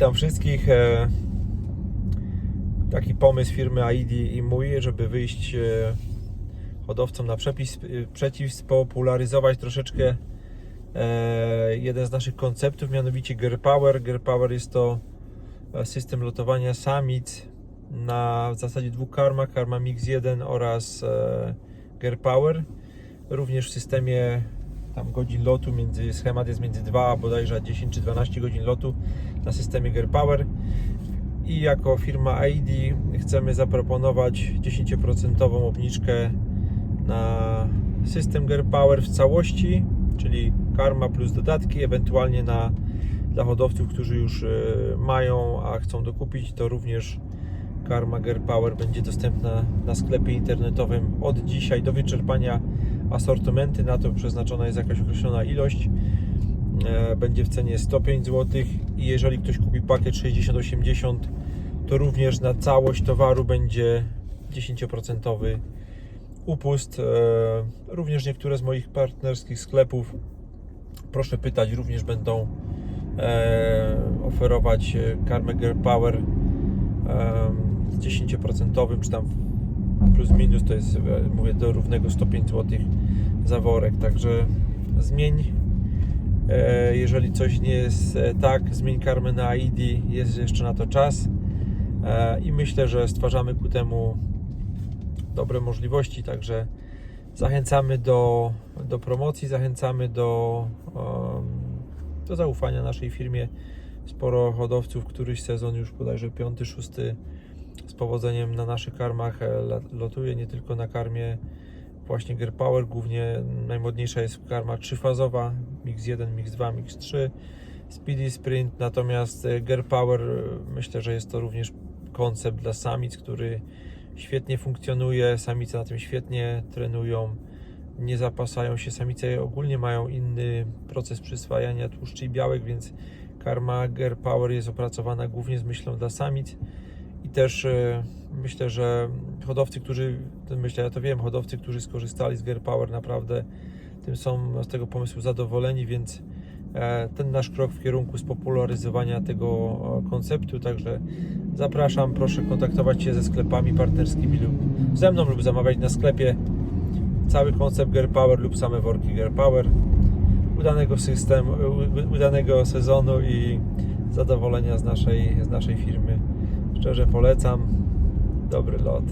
Witam wszystkich. E, Taki pomysł firmy AID i mój, żeby wyjść e, hodowcom na przepis, e, przeciw, spopularyzować troszeczkę jeden z naszych konceptów, mianowicie Gear Power. Gear Power jest to system lotowania samic na w zasadzie dwóch karmach, karma Mix 1 oraz Gear Power. Również w systemie tam godzin lotu, między, schemat jest między 2 a bodajże 10 czy 12 godzin lotu na systemie Gear Power. I jako firma ID chcemy zaproponować 10% obniżkę na system Gear Power w całości, czyli karma plus dodatki, ewentualnie na dla hodowców, którzy już e, mają, a chcą dokupić, to również karma Gear Power będzie dostępna na sklepie internetowym od dzisiaj do wyczerpania asortymenty. Na to przeznaczona jest jakaś określona ilość. E, Będzie w cenie 105 zł i jeżeli ktoś kupi pakiet 60-80 to również na całość towaru będzie 10% upust. E, Również niektóre z moich partnerskich sklepów proszę pytać, również będą e, oferować karmę Gear Power z 10% czy tam plus minus to jest, e, mówię, do równego 105 zł za worek, także zmień e, jeżeli coś nie jest e, tak, zmień karmę na ID, jest jeszcze na to czas. I myślę, że stwarzamy ku temu dobre możliwości, także zachęcamy do, do promocji, zachęcamy do, do zaufania naszej firmie. Sporo hodowców, któryś sezon już bodajże piąty, szósty z powodzeniem na naszych karmach e, lotuje, nie tylko na karmie właśnie Gear Power, głównie najmodniejsza jest karma trzyfazowa, Mix 1, Mix 2, Mix 3, Speedy Sprint, natomiast e, Gear Power e, myślę, że jest to również koncept dla samic, który świetnie funkcjonuje, samice na tym świetnie trenują, nie zapasają się, samice ogólnie mają inny proces przyswajania tłuszczy i białek, więc karma Gear Power jest opracowana głównie z myślą dla samic i też e, myślę, że hodowcy, którzy, myślę, ja to wiem, hodowcy, którzy skorzystali z Gear Power naprawdę tym są z tego pomysłu zadowoleni, więc e, ten nasz krok w kierunku spopularyzowania tego e, konceptu, także zapraszam, proszę kontaktować się ze sklepami partnerskimi lub ze mną lub zamawiać na sklepie. Cały koncept Gear Power lub same worki Gear Power. Udanego systemu, udanego sezonu i zadowolenia z naszej, z naszej firmy. Szczerze polecam. Dobry lot.